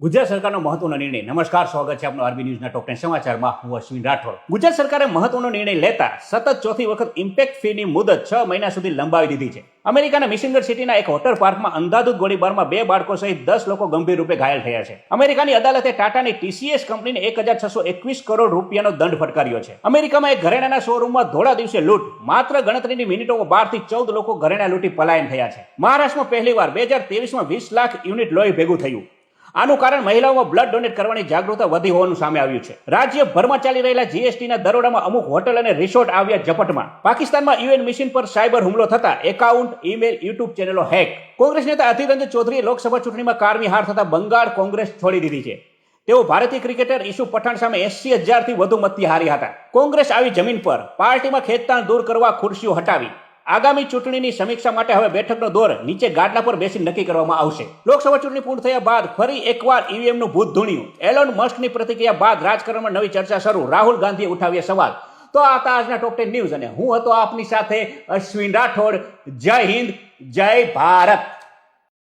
ગુજરાત સરકારનો મહત્વનો નિર્ણય. નમસ્કાર, સ્વાગત છે આપનો આરબી ન્યૂઝના ટોપ ટેન સમાચારમાં. હું અશ્વિન રાઠોડ. ગુજરાત સરકારે મહત્વનો નિર્ણય લેતા સતત ચોથી વખત ઇમ્પેક્ટ ફીની મુદત છ મહિના સુધી લંબાવી દીધી છે. અમેરિકાના મિશિંગર સિટીના એક વોટર પાર્કમાં અંધાધૂત ગોળીબારમાં બે બાળકો સહિત દસ લોકો ગંભીર રૂપે ઘાયલ થયા છે. અમેરિકાની અદાલતે ટાટાની ટીસીએસ કંપનીને એક હજાર છસો એકવીસ કરોડ રૂપિયાનો દંડ ફટકાર્યો છે. અમેરિકામાં એક ઘરેણાના શોરૂમમાં ધોળા દિવસે લૂંટ. માત્ર ગણતરીની મિનિટોમાં બારથી ચૌદ લોકો ઘરેણા લૂંટી પલાયન થયા છે. મહારાષ્ટ્રમાં પહેલીવાર બે હજાર ત્રેવીસમાં વીસ લાખ યુનિટ લોહી ભેગું થયું. આનું કારણ મહિલાઓમાં બ્લડ ડોનેટ કરવાની જાગૃતતા વધી હોવાનું સામે આવ્યું છે. રાજ્યભરમાં ચાલી રહેલા જીએસટીના દરોડામાં અમુક હોટલ અને રિસોર્ટ આવ્યા ઝપટમાં. પાકિસ્તાનમાં યુએન મિશન પર સાયબર હુમલો થતા એકાઉન્ટ ઈમેલ યુટ્યુબ ચેનલો હેક કોંગ્રેસ નેતા અધીર રંજન ચૌધરીએ લોકસભા ચૂંટણીમાં કારમી હાર થતા બંગાળ કોંગ્રેસ છોડી દીધી છે. તેઓ ભારતીય ક્રિકેટર ઈશુ પઠાણ સામે એસી હજારથી વધુ મતથી હાર્યા હતા. કોંગ્રેસ આવી જમીન પર પાર્ટીમાં ખેંચતાણ દૂર કરવા ખુરશીઓ હટાવી. આગામી ચૂંટણીની સમીક્ષા માટે હવે બેઠકનો દોર નીચે ગાડલા પર બેસી નક્કી કરવામાં આવશે. લોકસભા ચૂંટણી પૂર્ણ થયા બાદ ફરી એકવાર ઈવીએમનું ભૂત ધૂણ્યું. એલોન મસ્કની પ્રતિક્રિયા બાદ રાજકારણમાં નવી ચર્ચા શરૂ. રાહુલ ગાંધીએ ઉઠાવ્યા સવાલ. તો આ હતા આજના ટોપ ટેન ન્યૂઝ અને હું હતો આપની સાથે અશ્વિન રાઠોડ. જય હિન્દ, જય ભારત.